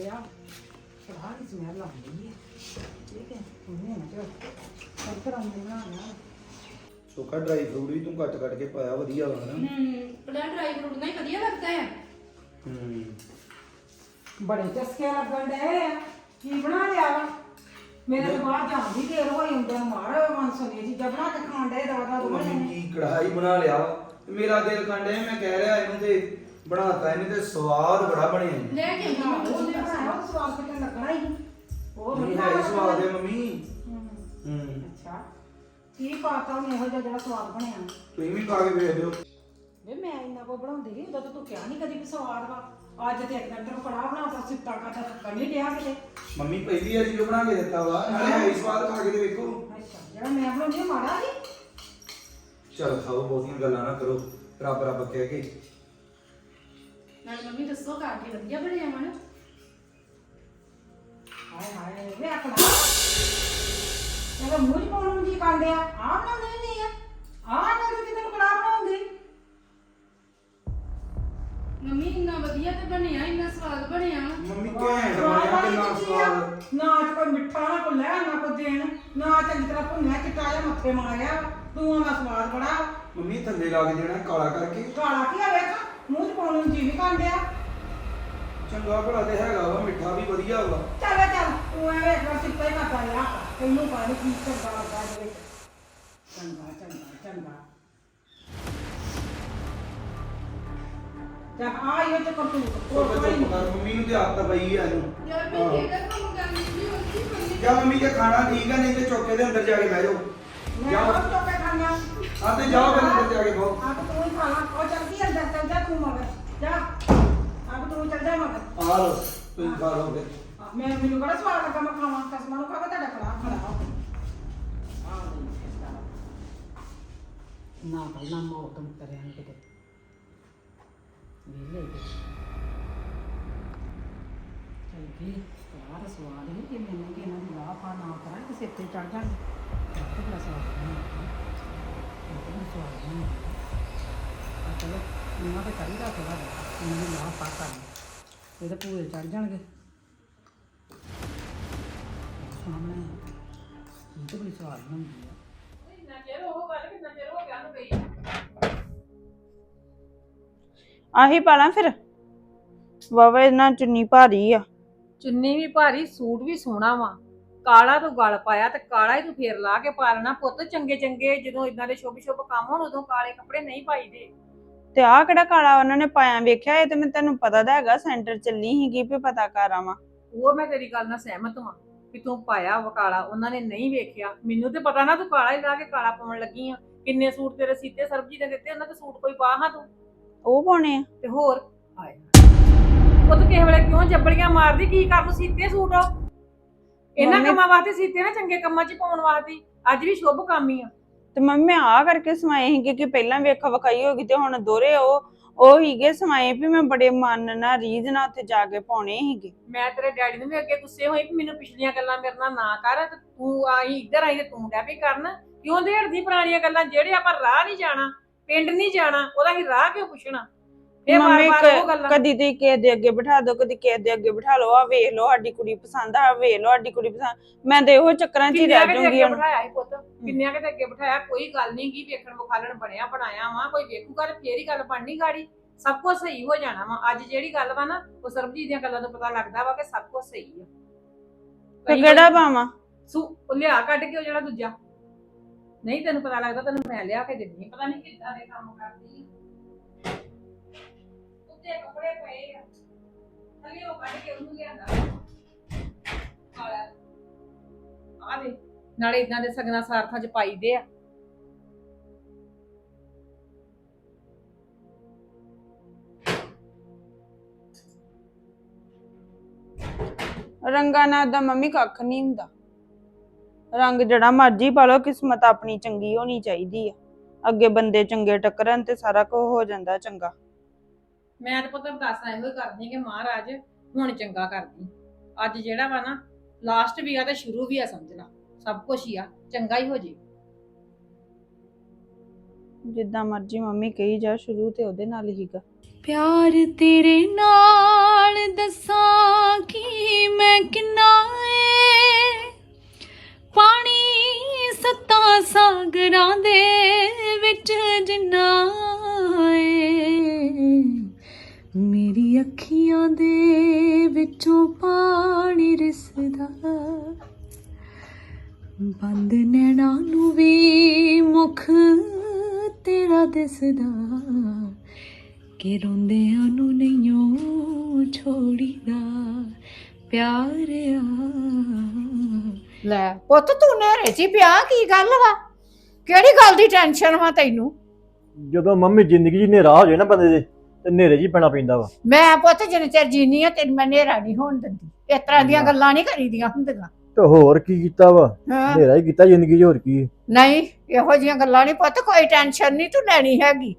ਗਿਆ ਕੜਾਹ ਦੀ ਸਮੈਲ ਆਉਂਦੀ ਹੈ ਠੀਕ ਹੈ ਉਹਨੇ ਨਾ ਜੋ ਸਭ ਤਰ੍ਹਾਂ ਦੇ ਬਣਾਉਣਾ ਸੁੱਕਾ ਡਰਾਈ ਫਰੂਟ ਵੀ ਤੂੰ ਕੱਟ ਕੱਟ ਕੇ ਪਾਇਆ ਵਧੀਆ ਵਾ ਨਾ ਹੂੰ ਪਲਾ ਡਰਾਈ ਫਰੂਟ ਨਾਲ ਹੀ ਵਧੀਆ ਲੱਗਦਾ ਹੈ। ਹੂੰ। ਬੜੇ ਚਸਕੇ ਲੱਗਣ ਆ। ਕੀ ਬਣਾ ਲਿਆ ਵਾ? ਮੇਰੇ ਤਾਂ ਬਾਹਰ ਜਾਣ ਦੀ ਦੇਰ ਹੋਈ ਹੁੰਦੇ ਮਾਰ ਮਨਸੂਨੀ ਚੀਜ਼ਾਂ ਬਣਾ ਕੇ ਖਾਣ ਡਏ ਦਵਾ ਦਾ ਮੰਮੀ ਕੀ ਕੜਾਈ ਬਣਾ ਲਿਆ ਵਾ। ਤੇ ਮੇਰਾ ਦਿਲ ਕੰਡੇ ਮੈਂ ਕਹਿ ਰਿਹਾ ਇਹਨੂੰ ਤੇ ਬਣਾਤਾ ਇਹਨੇ ਤੇ ਸਵਾਦ ਬੜਾ ਬਣਿਆ ਜੀ। ਲੈ ਕੇ ਹਾਂ ਬਣਾਇਆ। ਉਹ ਸਵਾਦ ਕਿਤੇ ਲੱਗਣਾ ਹੀ। ਉਹ ਨਹੀਂ ਬੜਾ ਹੈ ਸਵਾਦ ਹੈ ਮੰਮੀ। ਹੂੰ, ਹੂੰ। ਅੱਛਾ। ਕੀ ਪਾਤਾ ਉਹਨੇ ਇਹੋ ਜਿਹਾ ਜਿਹੜਾ ਸਵਾਦ ਬਣਿਆ? ਤੁਸੀਂ ਵੀ ਖਾ ਕੇ ਵੇਖ ਲਿਓ। ਵੇ ਮੈਂ ਇੰਨਾ ਕੋ ਬਣਾਉਂਦੀ ਨਹੀਂ ਉਦੋਂ ਤਾਂ ਤੂੰ ਕਿਹਾ ਨਹੀਂ ਕਦੀ ਵੀ ਸਵਾਦ ਵਾ। ਅੱਜ ਤੇ ਇੱਕ ਡੰਡਰ ਕੜਾਹ ਬਣਾਤਾ ਸਿੱਤਾ ਕਾਟਾ ਤਾਂ ਨਹੀਂ ਡਿਆ ਕਿਤੇ। ਮੰਮੀ ਪਹਿਲੀ ਵਾਰੀ ਜੋ ਬਣਾ ਕੇ ਦਿੱਤਾ ਵਾ ਨਾਲੇ ਹੈ ਹੀ ਸਵਾਦ ਖਾ ਕੇ ਤੇ ਵੇਖੋ। ਅੱਛਾ ਜਿਹੜਾ ਮੈਂ ਬਣਾਉਂਦੀ ਮਾੜਾ ਨਹੀਂ ਚਲ ਖਾਓ ਬਹੁਤੀਆਂ ਗੱਲਾਂ ਨਾ ਕਰੋ। ਰੱਬ ਰੱਬ ਕਹਿ ਕੇ। ਨਾਲ ਮੰਮੀ ਦੱਸੋ ਖਾ ਕੇ ਵਧੀਆ ਬਣਿਆ ਮਨ ਹਾਏ ਹਾਏ ਵੇ ਆਪਣਾ। ਇਹਦਾ ਮੂੰਹ ਪਾਉਣ ਨੂੰ ਜੀ ਕਾਂਦੇ ਆ? ਆ ਬਣਾਉਂਦੇ ਨਹੀਂ ਆ? ਆ ਕਹਿੰਦੇ ਕਿ ਤੈਨੂੰ ਕੜਾਹ ਬਣਾਉਂਦੀ। ਮੰਮੀ ਇੰਨਾ ਵਧੀਆ ਤੇ ਬਣਿਆ ਇੰਨਾ ਸਵਾਦ ਬਣਿਆ ਮੰਮੀ ਘੈਂਟ ਬਣਿਆ ਕਿੰਨਾ ਸਵਾਦ। ਨਾ ਅੱਜ ਕੋਈ ਮਿੱਠਾ ਨਾ ਕੋਈ ਲੈ ਨਾ ਕੋਈ ਦੇਣ ਨਾ ਚੰਗੀ ਤਰ੍ਹਾਂ ਭੁੰਨਿਆ ਚਿੱਟਾ ਜਿਹਾ ਮੱਥੇ ਮਾਰਿਆ। ਤੂੰ ਦਾ ਸਵਾਦ ਬੜਾ। ਮੰਮੀ ਥੱਲੇ ਲਾ ਕੇ ਦੇਣਾ ਕਾਲਾ ਕਰਕੇ। ਕਾਲਾ ਕੀ ਆ ਵੇਖ। ਮੂੰਹ 'ਚ ਪਾਉਣ ਨੂੰ ਜੀ ਨਹੀਂ ਕਾਂਡਿਆ ਚੰਗਾ ਭਲਾ ਤੇ ਹੈਗਾ ਵਾ ਮਿੱਠਾ ਵੀ ਵਧੀਆ ਵਾ। ਚੱਲ ਚੱਲ ਤੂੰ ਐਵੇਂ ਇੱਕ ਵਾਰ ਸਿੱਪਾ ਹੀ ਕਰਦਾ ਲਿਆ ਤੈਨੂੰ ਪਾਣੀ ਕੀ ਚੰਗਾ ਲੱਗਾ ਵਿੱਚ। ਚੰਗਾ ਚੰਗਾ ਚੰਗਾ। ਜਾ ਆਇਓ ਤੇ ਕਰਤੂ ਹੋਰ ਚੁੱਪ ਕੋਈ ਚੁੱਪ ਕਰ ਮੰਮੀ ਨੂੰ ਤੇ ਆਦਤ ਪਈ ਆ ਇਹਨੂੰ। ਯਾਰ ਮੈਂ ਕਿਹੜਾ ਕੰਮ ਕਰਨੀ ਸੀ ਉਹਦੀ ਮੰਮੀ ਜਾਂ ਮੰਮੀ ਜੇ ਖਾਣਾ ਠੀਕ ਆ ਨਹੀਂ ਤੇ ਚੌਕੇ ਦੇ ਅੰਦਰ ਜਾ ਕੇ ਬਹਿ ਜਾਓ। ਮੈਂ ਜਾਓ। ਆਪ ਤੋਂ ਖਾਣਾ ਆ ਤੇ ਜਾਓ ਫਿਰ ਅੰਦਰ ਜਾ ਕੇ ਬਹੁ ਆਪ ਤੂੰ ਹੀ ਖਾਣਾ ਉਹ ਚਲਦੀ ਅੰਦਰ ਚੱਲ ਜਾ ਤੂੰ ਮਗਰ। ਜਾ। ਆਪ ਤੂੰ ਚੱਲ ਜਾ ਮਗਰ। ਆ ਲਓ ਤੁਸੀਂ ਖਾ ਲਓ ਫਿਰ। ਆ, ਮੈਂ ਮੈਨੂੰ ਬੜਾ ਸਵਾਦ ਲੱਗਾ ਮੈਂ ਖਾਵਾਂ ਕਸਮਾਂ ਨੂੰ ਖਾਵਾ ਤੁਹਾਡਾ ਕੜਾ ਖੜਾ ਨਾ ਪਹਿਲਾਂ ਮੌਤ ਨੂੰ ਕਰਿਆ ਨੀ ਕਿਤੇ। ਵੇਲੇ ਚਲ ਵੀ ਯਾਰ ਸਵਾਦ ਨਹੀਂ ਕਿ ਮੈਨੂੰ ਕਿ ਇਹਨਾਂ ਦੀ ਲਾਹ ਪਾ ਨਾ ਕਰਾਂ ਕਿ ਸਿਰ ਤੇ ਚੜ ਜਾਣ ਤੇ ਬੜਾ ਤੇ ਬੜਾ ਸਵਾਦ ਥੋੜਾ ਇਹਨਾਂ ਦੀ ਲਾਹ ਪਾ ਕਰ ਇਹਦੇ ਪੂਰੇ ਚੜ ਜਾਣਗੇ ਸਾਹਮਣੇ ਇਹ ਤਾਂ ਬੜੀ ਸਵਾਦ ਬਣਦੀ ਆ ਆਹੀ ਪਾਲਾਂ ਫਿਰ। ਵਾਵਾ ਇਹਨਾਂ ਚੁੰਨੀ ਭਾਰੀ ਆ। ਚੁੰਨੀ ਵੀ ਭਾਰੀ, ਸੂਟ ਵੀ ਸੋਹਣਾ ਵਾ। ਕਾਲਾ ਤੂੰ ਗਲ ਪਾਇਆ ਤੇ ਕਾਲਾ ਹੀ ਤੂੰ ਫੇਰ ਲਾ ਕੇ ਪਾ ਲੈਣਾ। ਪੁੱਤ ਚੰਗੇ ਚੰਗੇ ਜਦੋਂ ਇਦਾਂ ਦੇ ਸ਼ੁਭ ਸ਼ੁਭ ਕੰਮ ਹੋਣ ਉਦੋਂ ਕਾਲੇ ਕੱਪੜੇ ਨਹੀਂ ਪਾਈਦੇ। ਤੇ ਆਹ ਕਿਹੜਾ ਕਾਲਾ ਉਹਨਾਂ ਨੇ ਪਾਇਆ? ਵੇਖਿਆ ਇਹ ਤੇ ਮੈਂ ਤੈਨੂੰ ਪਤਾ ਤਾਂ ਹੈਗਾ ਸੈਂਟਰ ਚੱਲੀ ਸੀਗੀ ਵੀ ਪਤਾ ਕਰ ਆਵਾਂ। ਉਹ ਮੈਂ ਤੇਰੀ ਗੱਲ ਨਾਲ ਸਹਿਮਤ ਹਾਂ ਕਿ ਤੂੰ ਪਾਇਆ ਵਾ ਕਾਲਾ ਉਹਨਾਂ ਨੇ ਨਹੀਂ ਵੇਖਿਆ। ਮੈਨੂੰ ਤੇ ਪਤਾ ਨਾ ਤੂੰ ਕਾਲਾ ਹੀ ਲਾ ਕੇ ਕਾਲਾ ਪਾਉਣ ਲੱਗੀ ਆ। ਕਿੰਨੇ ਸੂਟ ਤੇਰੇ ਸੀਤੇ ਸਰਬਜੀਤ ਨੇ ਦਿੱਤੇ ਉਹਨਾਂ ਤੇ ਸੂਟ ਕੋਈ ਪਾ ਹਾਂ ਤੂੰ? ਉਹ ਪਾਉਣੇ ਆ। ਤੇ ਹੋਰ? ਆਏ ਉਹ ਤਾਂ ਕਿਸੇ ਵੇਲੇ ਕਿਉਂ ਜੱਬੜੀਆਂ ਮਾਰਦੀ? ਕੀ ਕਰ ਨੂੰ ਸੀਤੇ ਸੂਟ ਉਹ? ਇਹਨਾਂ ਕੰਮਾਂ ਵਾਸਤੇ ਸੀਤੇ ਨਾ ਚੰਗੇ ਕੰਮਾਂ 'ਚ ਪਾਉਣ ਵਾਸਤੇ। ਅੱਜ ਵੀ ਸ਼ੁਭ ਕੰਮ ਹੀ ਆ। ਤੇ ਮੰਮੀ ਮੈਂ ਆ ਕਰਕੇ ਸਮਾਏ ਸੀਗੇ ਕਿ ਪਹਿਲਾਂ ਵੇਖਾ ਵਖਾਈ ਹੋ ਗਈ ਤੇ ਹੁਣ ਦੋਰੇ ਉਹ ਉਹ ਹੀਗੇ ਸਮਾਏ ਵੀ ਮੈਂ ਬੜੇ ਮਨ ਨਾਲ ਰੀਝ ਨਾਲ ਉੱਥੇ ਜਾ ਕੇ ਪਾਉਣੇ ਸੀਗੇ। ਮੈਂ ਤੇਰੇ ਡੈਡੀ ਨੂੰ ਵੀ ਅੱਗੇ ਗੁੱਸੇ ਹੋਈ ਕਿ ਮੈਨੂੰ ਪਿਛਲੀਆਂ ਗੱਲਾਂ ਮੇਰੇ ਨਾਲ ਨਾ ਕਰ ਤੇ ਤੂੰ ਆਈ ਇੱਧਰ ਆਈ ਤੇ ਤੂੰ ਡੈ ਵੀ ਕਰਨ। ਕਿਉਂ ਦੇੜਦੀ ਪੁਰਾਣੀਆਂ ਗੱਲਾਂ? ਜਿਹੜੇ ਆਪਾਂ ਰਾਹ ਨਹੀਂ ਜਾਣਾ ਪਿੰਡ ਨਹੀਂ ਜਾਣਾ ਉਹਦਾ ਹੀ ਰਾਹ ਕਿਉਂ ਪੁੱਛਣਾ? ਇਹ ਮੰਮੀ ਵਾਰ-ਵਾਰ ਉਹ ਕ- ਗੱਲਾਂ ਕਦੀ ਤੇ ਕਿਸੇ ਦੇ ਅੱਗੇ ਬਿਠਾ ਦੋ ਕਦੀ ਕਿਸੇ ਦੇ ਅੱਗੇ ਬਿਠਾ ਲਓ ਆ ਵੇਖ ਲਓ ਸਾਡੀ ਕੁੜੀ ਪਸੰਦ ਆ ਵੇਖ ਲਓ ਸਾਡੀ ਕੁੜੀ ਪਸੰਦ ਮੈਂ ਤੇ ਇਹੋ ਚੱਕਰਾਂ 'ਚ ਹੀ ਕਿੰਨਿਆਂ ਰਹਿ ਜਾਊਂਗੀ ਅੱਗੇ ਹੁਣ ਬਿਠਾਇਆ ਸੀ ਪੁੱਤ? ਕਿੰਨਿਆਂ ਕਿਤੇ ਅੱਗੇ ਬਿਠਾਇਆ? ਕੋਈ ਗੱਲ ਨਹੀਂ ਕੀ ਵੇਖਣ ਵਿਖਾਲਣ ਬਣਿਆ ਬਣਾਇਆ ਵਾ ਕੋਈ ਵੇਖੂਗਾ ਤੇ ਫੇਰ ਹੀ ਗੱਲ ਬਣਨੀ ਗਾੜੀ। ਸਭ ਕੁਝ ਸਹੀ ਹੋ ਜਾਣਾ ਵਾ। ਅੱਜ ਜਿਹੜੀ ਗੱਲ ਵਾ ਨਾ ਉਹ ਸਰਬਜੀਤ ਦੀਆਂ ਗੱਲਾਂ ਤੋਂ ਪਤਾ ਲੱਗਦਾ ਵਾ ਕਿ ਸਭ ਕੁਝ ਸਹੀ ਆ। ਤੇ ਕਈ ਕਿਹੜਾ ਵਾਰੀ- ਪਾਵਾਂ ਸੂ ਉਹ ਲਿਆ ਕੱਢ ਕੇ ਉਹ ਜਿਹੜਾ ਦੂਜਾ। ਨਹੀਂ ਤੈਨੂੰ ਪਤਾ ਲੱਗਦਾ ਤੈਨੂੰ ਮੈਂ ਲਿਆ ਕੇ ਦਿੰਦੀ। ਪਤਾ ਨਹੀਂ ਕਿੱਦਾਂ ਦੇ ਕੰਮ ਕਰਦੀ। ਆ। ਉੱਤੇ ਕੱਪੜੇ ਪਏ ਆ। ਥੱਲੇ ਉਹ ਕੱਢ ਕੇ ਉਹਨੂੰ ਲਿਆਂਦਾ। ਕਾਲਾ ਆ ਦੇ ਨਾਲੇ ਇਦਾਂ ਦੇ ਸਗਨਾ ਸਾਰਥਾਂ ਚ ਪਾਈਦੇ ਆ। ਰੰਗਾਂ ਨਾਲ ਦਾ ਮੰਮੀ ਕੱਖ ਨਹੀਂ ਹੁੰਦਾ। ਰੰਗ ਜਿਹੜਾ ਮਰਜ਼ੀ ਪਾ ਲਓ, ਕਿਸਮਤ ਆਪਣੀ ਚੰਗੀ ਹੋਣੀ ਚਾਹੀਦੀ ਆ। ਅੱਗੇ ਬੰਦੇ ਚੰਗੇ ਟੱਕਰਨ ਤੇ ਸਾਰਾ ਕੁਝ ਹੋ ਜਾਂਦਾ ਚੰਗਾ। ਮੈਂ ਤਾਂ ਪੁੱਤ ਦੱਸਣਾ ਇਹੋ ਹੀ ਕਰਦੀ ਕਿ ਮਹਾਰਾਜ ਹੁਣ ਚੰਗਾ ਕਰਦੀ। ਅੱਜ ਜਿਹੜਾ ਵਾ ਨਾ ਲਾਸਟ ਵੀ ਆ ਤੇ ਸ਼ੁਰੂ ਵੀ ਆ ਸਮਝ ਲਾ ਸਭ ਕੁਝ ਹੀ ਆ ਚੰਗਾ ਹੀ ਹੋ ਜੇ। ਜਿੱਦਾਂ ਮਰਜ਼ੀ ਮੰਮੀ ਕਹੀ ਜਾ ਸ਼ੁਰੂ ਤੇ ਉਹਦੇ ਨਾਲ ਹੀਗਾ ਪਿਆਰ ਤੇਰੇ ਨਾਲ ਦੱਸਾਂ ਕਿ ਮੈਂ ਕਿੰਨਾ ਏ? ਪਾਣੀ ਸੱਤਾਂ ਸਾਗਰਾਂ ਦੇ ਵਿੱਚ ਜਿੰਨਾ ਅੱਖੀਆਂ ਦੇ ਵਿੱਚੋਂ ਪਾਣੀ ਰਿਸਦਾ। ਬੰਦ ਨੈਣਾ ਨੂੰ ਵੀ ਮੁਖ ਤੇਰਾ ਦਿਸਦਾ। ਕਿ ਰੋਂਦਿਆਂ ਨੂੰ ਨਹੀਂਓ ਛੋੜੀਦਾ ਪਿਆਰ ਆ ਲੈ ਪੁੱਤ ਤੂੰ ਨੇਰੇ 'ਚ ਹੀ ਪਿਆ ਕੀ ਗੱਲ ਵਾ? ਕਿਹੜੀ ਗੱਲ ਦੀ ਟੈਨਸ਼ਨ ਵਾ ਤੈਨੂੰ? ਜਦੋਂ ਮੰਮੀ ਜ਼ਿੰਦਗੀ 'ਚ ਹਨੇਰਾ ਹੋ ਜਾਏ ਨਾ ਬੰਦੇ ਦੇ ਤੇ 'ਚ ਹੀ ਪੈਣਾ ਪੈਂਦਾ ਵਾ। ਮੈਂ ਪੁੱਤ ਜਿੰਨੇ ਚਿਰ ਜੀਨੀ ਆ ਤੈਨੂੰ ਮੈਂ ਨੇਰਾ ਨਹੀਂ ਹੋਣ ਦਿੰਦੀ। ਇਸ ਤਰ੍ਹਾਂ ਦੀਆਂ। ਗੱਲਾਂ ਨਹੀਂ ਕਰੀਦੀਆਂ ਹੁੰਦੀਆਂ। ਤੇ ਹੋਰ ਕੀ ਕੀਤਾ ਵਾ? ਹਾਂ। ਹਨੇਰਾ ਹੀ ਕੀਤਾ ਜ਼ਿੰਦਗੀ 'ਚ ਹੋਰ ਕੀ ਨਹੀਂ ਇਹੋ ਜੀਆਂ ਗੱਲਾਂ ਨਹੀਂ ਪੁੱਤ ਕੋਈ ਟੈਨਸ਼ਨ ਨਹੀਂ ਤੂੰ ਲੈਣੀ ਹੈਗੀ।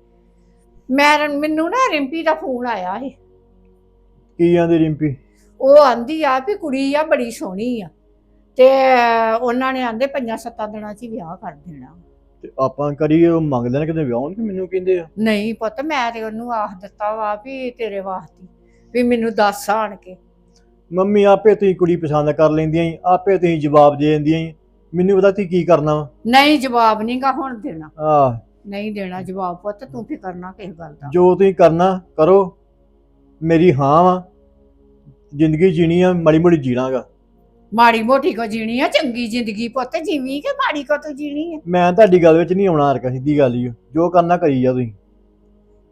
ਮੈਂ ਮੈਨੂੰ ਨਾ ਰਿੰਪੀ ਦਾ ਫੋਨ ਆਇਆ ਸੀ। ਕੀ ਆਂਦੀ ਰਿੰਪੀ? ਉਹ ਆਂਦੀ ਆ ਵੀ ਕੁੜੀ ਆ ਬੜੀ ਸੋਹਣੀ ਆ। ਤੇ ਉਹਨਾਂ ਨੇ ਆਂਦੇ ਪੰਜਾਂ ਸੱਤਾਂ ਦਿਨਾਂ 'ਚ ਹੀ ਵਿਆਹ ਕਰ ਦੇਣਾ। ਤੇ ਆਪਾਂ ਕਰੀਏ ਉਹ ਮੰਗਦੇ ਨੇ ਕਿਤੇ ਵਿਆਹਣ ਕਿ ਮੈਨੂੰ ਕਹਿੰਦੇ ਆ? ਨਹੀਂ ਪੁੱਤ ਮੈਂ ਤੇ ਉਹਨੂੰ ਆਖ ਦਿੱਤਾ ਵਾ ਵੀ ਤੇਰੇ ਵਾਸਤੇ ਵੀ ਮੈਨੂੰ ਦੱਸ ਆਣ ਕੇ। ਮੰਮੀ ਆਪੇ ਤੁਸੀਂ ਕੁੜੀ ਪਸੰਦ ਕਰ ਲੈਂਦੀਆਂ ਈ ਆਪੇ ਤੁਸੀਂ ਜਵਾਬ ਦੇ ਦਿੰਦੀਆਂ ਈ। ਮੈਨੂੰ ਪਤਾ ਤੁਸੀਂ ਕੀ ਕਰਨਾ ਵਾ। ਨਹੀਂ ਜਵਾਬ ਨਹੀਂਗਾ ਹੁਣ ਦੇਣਾ। ਆਹ। ਨਹੀਂ ਦੇਣਾ ਜਵਾਬ ਪੁੱਤ ਤੂੰ ਫਿਕਰ ਨਾ ਕਿਸ ਗੱਲ ਦਾ। ਜੋ ਤੁਸੀਂ ਕਰਨਾ ਕਰੋ। ਮੇਰੀ ਹਾਂ ਵਾ। ਜ਼ਿੰਦਗੀ ਜੀਣੀ ਆ ਮਾੜੀ ਮੋੜੀ ਜੀਣਾਗਾ ਮਾੜੀ ਮੋਟੀ ਕੋ ਜੀਣੀ ਆ ਚੰਗੀ ਜ਼ਿੰਦਗੀ ਪੁੱਤ ਜੀਵੀ ਕਿ ਮਾੜੀ ਕੋ ਤੂੰ ਜੀਣੀ ਆ। ਮੈਂ ਤੁਹਾਡੀ ਗੱਲ ਵਿੱਚ ਨਹੀਂ ਆਉਣਾ ਹਰਕਾ ਸਿੱਧੀ ਗੱਲ ਹੀ ਓ। ਜੋ ਕਰਨਾ ਕਰੀ ਜਾ ਤੁਸੀਂ।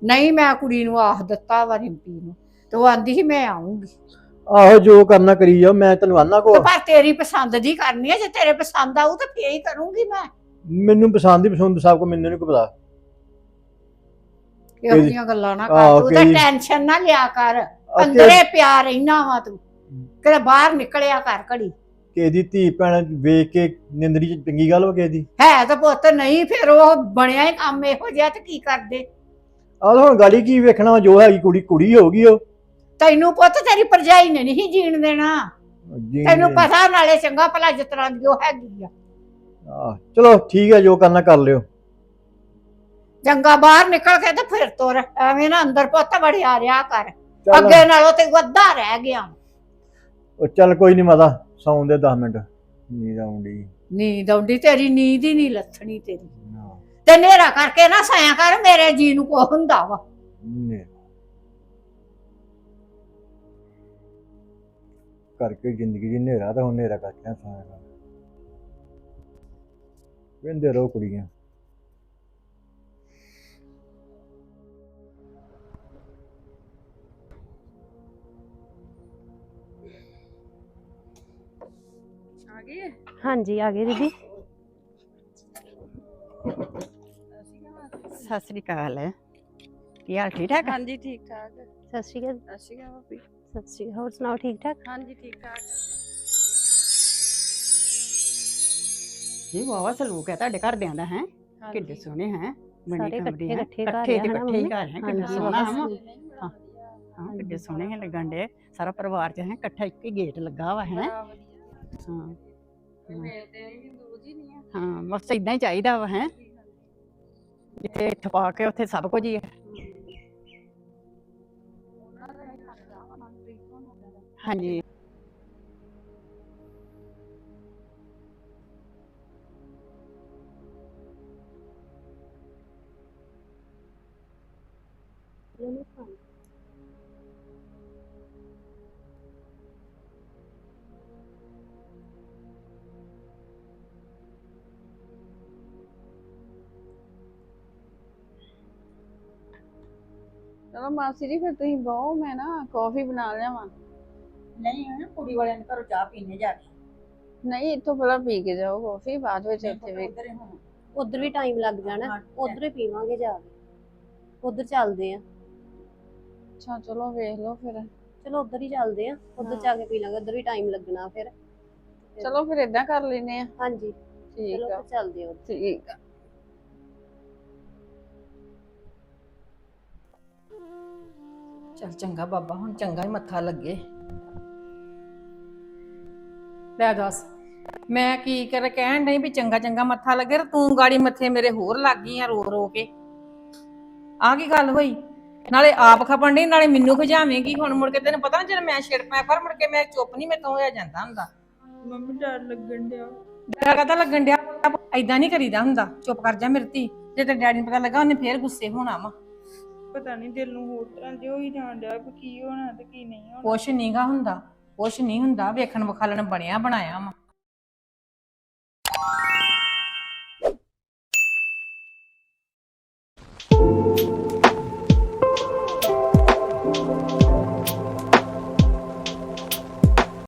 ਨਹੀਂ ਮੈਂ ਕੁੜੀ ਨੂੰ ਆਖ ਦਿੱਤਾ ਵਾ ਰਿੰਪੀ ਨੂੰ ਤੇ ਉਹ ਆਂਦੀ ਸੀ ਮੈਂ ਆਉਂਗੀ ਆਹੋ ਜੋ ਕਰਨਾ ਕਰੀ ਜਾ ਮੈਂ ਤੈਨੂੰ ਆਨਾ ਕੋ। ਤੇ ਪਰ ਤੇਰੀ ਪਸੰਦ ਦੀ ਕਰਨੀ ਆ ਜੇ ਤੇਰੇ ਪਸੰਦ ਆਊ ਤਾਂ ਫੇਰ ਹੀ ਕਰੂੰਗੀ ਮੈਂ। ਮੈਨੂੰ ਪਸੰਦ ਹੀ ਪਸੰਦ ਸਭ ਕੋ ਮੈਨੂੰ ਨਹੀਂ ਪਤਾ। ਇਹੋ ਜਿਹੀਆਂ ਗੱਲਾਂ ਨਾ ਆਹੋ, ਕਰ ਤੂੰ ਤਾਂ ਟੈਨਸ਼ਨ ਨਾ ਲਿਆ ਕਰ ਅੰਦਰੇ ਪਿਆ ਰਹਿਣਾ ਵਾ ਤੂੰ। ਕਿਤੇ ਬਾਹਰ ਨਿਕਲਿਆ ਕਰ ਘੜੀ। ਕਿਸੇ ਦੀ ਧੀ ਭੈਣ ਵੇਖ ਕੇ ਨਿੰਦਰੀ ਚ ਚੰਗੀ ਗੱਲ ਵਾ ਕਿਸੇ ਦੀ? ਹੈ ਤਾਂ ਪੁੱਤ ਨਹੀਂ ਫਿਰ ਉਹ ਬਣਿਆ ਹੀ ਕੰਮ ਇਹੋ ਜਿਹਾ ਤੇ ਕੀ ਕਰਦੇ? ਆਹ ਹੁਣ ਗਾੜੀ ਕੀ ਵੇਖਣਾ ਜੋ ਹੈਗੀ ਕੁੜੀ ਕੁੜੀ ਹੋਗੀ ਉਹ। ਤੈਨੂੰ ਪੁੱਤ ਤੇਰੀ ਪਰਜਾਈ ਨੇ ਨਹੀਂ ਜੀਣ ਦੇਣਾ। ਜੀ ਤੈਨੂੰ। ਪਤਾ ਨਾਲੇ ਚੰਗਾ ਭਲਾ ਜਿਸ ਤਰ੍ਹਾਂ ਦੀ ਉਹ ਹੈਗੀ ਆ। ਆਹ, ਚਲੋ ਠੀਕ ਹੈ ਜੋ ਕਰਨਾ ਕਰ ਲਿਓ। ਚੰਗਾ ਬਾਹਰ ਨਿਕਲ ਕੇ ਤੇ ਫਿਰ ਤੁਰ ਐਵੇਂ ਨਾ ਅੰਦਰ ਪੁੱਤ ਵੜਿਆ ਰਿਆ ਕਰ। ਚੱਲ। ਅੱਗੇ ਨਾਲੋਂ ਤੇ ਵੱਧਾ ਰਹਿ ਗਿਆ। ਉਹ ਚੱਲ ਕੋਈ ਨਹੀਂ ਮਾਤਾ ਸੌਣ ਦੇ 10 ਮਿੰਟ। ਨੀਂਦ ਆਉਂਦੀ ਨੀਂਦ ਆਉਂਦੀ ਤੇਰੀ ਨੀਂਦ ਹੀ ਨਹੀਂ ਲੱਥਣੀ ਤੇਰੀ। ਤੇ ਨੇਰਾ ਕਰਕੇ ਨਾ ਸਾਇਆ ਕਰ ਮੇਰੇ ਜੀ ਨੂੰ ਕੋ ਹੁੰਦਾ ਵਾ। ਕਰਕੇ ਜ਼ਿੰਦਗੀ ਜੀ ਹਨੇਰਾ ਤਾਂ ਹੁਣ ਹਨੇਰਾ ਕਰਕੇ ਸਾਰਾ ਵੇਂਦੇ ਰਹੋ ਕੁੜੀਆਂ। ਆ? ਹਾਂਜੀ ਆ ਗਏ ਦੀਦੀ। ਸਤਿ ਸ੍ਰੀ ਅਕਾਲ। ਕੀ ਹਾਲ ਠੀਕ ਠਾਕ? ਹਾਂਜੀ ਠੀਕ ਠਾਕ। ਸਤਿ ਸ਼੍ਰੀ ਅਕਾਲ। ਸਤਿ ਸ਼੍ਰੀ ਅਕਾਲ ਭਾਬੀ। ਸਤਿ ਸ਼੍ਰੀ ਅਕਾਲ ਹੋਰ ਸੁਣਾਓ ਠੀਕ ਠਾਕ? ਹਾਂਜੀ ਠੀਕ ਠਾਕ। ਜੀ ਵਾਵਾ ਸਲੂਕ ਹੈ ਤੁਹਾਡੇ ਘਰਦਿਆਂ ਦਾ ਹੈ? ਕਿੱਡੇ ਸੋਹਣੇ ਹੈ? ਸਾਰੇ ਇਕੱਠੇ ਇਕੱਠੇ ਘਰ ਇਕੱਠੇ ਹੀ ਮੰਮੀ? ਘਰ ਹੈ? ਕਿੰਨਾ ਹਾਂਜੀ, ਸੋਹਣਾ ਵਾਹਵਾ ਹੈ ਹਾਂ ਹਾਂ ਕਿੱਡੇ ਸੋਹਣੇ ਹੈ ਲੱਗਣ ਦੇ ਸਾਰਾ ਪਰਿਵਾਰ ਚ ਹੈ? ਇਕੱਠਾ ਇੱਕ ਹੀ ਗੇਟ ਲੱਗਾ ਵਾ ਹੈ? ਹਾਂ। ਹਾਂ। ਬਸ ਇਦਾਂ ਹੀ ਚਾਹੀਦਾ ਵਾ ਹੈ। ਜਿੱਥੇ ਠਪਾ ਕੇ ਉੱਥੇ ਸਭ ਕੁਝ ਹੀ ਹੈ ਹਾਂਜੀ। ਚਲੋ ਮਾਸੀ ਜੀ ਫਿਰ ਤੁਸੀਂ ਬਹੁ ਮੈਂ ਨਾ ਕਾਫੀ ਬਣਾ ਲਿਆਵਾਂ। ਨਹੀਂ ਕੁੜੀ ਵਾਲਿਆਂ ਦੇ ਘਰੋਂ ਚਾਹ ਪੀਣੇ ਜਾ ਕੇ। ਨਹੀਂ ਇੱਥੋਂ ਪਹਿਲਾਂ ਪੀ ਕੇ ਜਾਓ ਕਾਫੀ ਬਾਅਦ ਵਿੱਚ ਇੱਥੇ ਵੇਖ ਉਧਰ ਹੀ ਹੁਣ। ਉਧਰ ਵੀ ਟਾਈਮ ਲੱਗ ਜਾਣਾ ਉਧਰ ਹੀ ਪੀਵਾਂਗੇ ਜਾ ਕੇ। ਉਧਰ ਚੱਲਦੇ ਆ। ਅੱਛਾ ਚਲੋ ਵੇਖ ਲਓ ਫਿਰ। ਚਲੋ ਉਧਰ ਹੀ ਚੱਲਦੇ ਆ ਉਧਰ ਹਾਂ। ਜਾ ਕੇ ਪੀ ਲਾਂਗੇ ਉਧਰ ਵੀ ਟਾਈਮ ਲੱਗਣਾ ਫਿਰ। ਚਲੋ ਫਿਰ ਇਦਾਂ ਕਰ ਲੈਨੇ ਆ। ਹਾਂਜੀ ਠੀਕ ਚਲੋ ਆ। ਫਿਰ ਚੱਲਦੇ ਆ ਉੱਧਰ। ਠੀਕ ਆ। ਚੱਲ ਚੰਗਾ ਬਾਬਾ ਹੁਣ ਚੰਗਾ ਹੀ ਮੱਥਾ ਲੱਗੇ। ਲੈ ਦੱਸ ਮੈਂ ਕੀ ਕਰ ਕਹਿਣ ਨਹੀਂ ਵੀ ਚੰਗਾ ਚੰਗਾ ਮੱਥਾ ਲੱਗੇ ਤੇ ਤੂੰ ਗਾੜੀ ਮੱਥੇ ਮੇਰੇ ਹੋਰ ਲੱਗ ਗਈ ਆ ਰੋ ਰੋ ਕੇ। ਆ ਕੀ ਗੱਲ ਹੋਈ? ਨਾਲੇ ਆਪ ਖਪਣ ਡਈ ਨਾਲੇ ਮੈਨੂੰ ਖਜਾਵੇਂਗੀ ਹੁਣ ਮੁੜ ਕੇ? ਤੈਨੂੰ ਪਤਾ ਨਾ ਜਦੋਂ ਮੈਂ ਛਿੜ ਪਿਆ ਪਰ ਮੁੜ ਕੇ ਮੈਂ ਚੁੱਪ ਨਹੀਂ ਮੈਂ ਤੋਂ ਹੋਇਆ ਜਾਂਦਾ ਹੁੰਦਾ। ਮੰਮੀ ਡਰ ਲੱਗਣ ਡਿਆ। ਡਰ ਕਾਹਦਾ ਲੱਗਣ ਡਿਆ? ਐਦਾਂ ਨਹੀਂ ਕਰੀਦਾ ਹੁੰਦਾ। ਚੁੱਪ ਕਰ ਜਾ ਮੇਰੀ ਧੀ ਜੇ ਤੇ ਡੈਡੀ ਨੂੰ ਪਤਾ ਲੱਗਾ ਉਹਨੇ ਫੇਰ ਗੁੱਸੇ ਹੋਣਾ ਵਾ। ਪਤਾ ਨਹੀਂ ਦਿਲ ਨੂੰ ਹੋਰ ਤਰ੍ਹਾਂ ਜਿਹਾ ਹੋਈ ਜਾਣ ਡਿਆ ਵੀ ਕੀ ਹੋਣਾ ਤੇ ਕੀ ਨਹੀਂ ਹੋਣਾ। ਕੁਛ ਨਹੀਂਗਾ ਹੁੰਦਾ, ਕੁਛ ਨਹੀਂ ਹੁੰਦਾ, ਵੇਖਣ ਵਿਖਾਲਣ ਬਣਿਆ ਬਣਾਇਆ ਵਾ।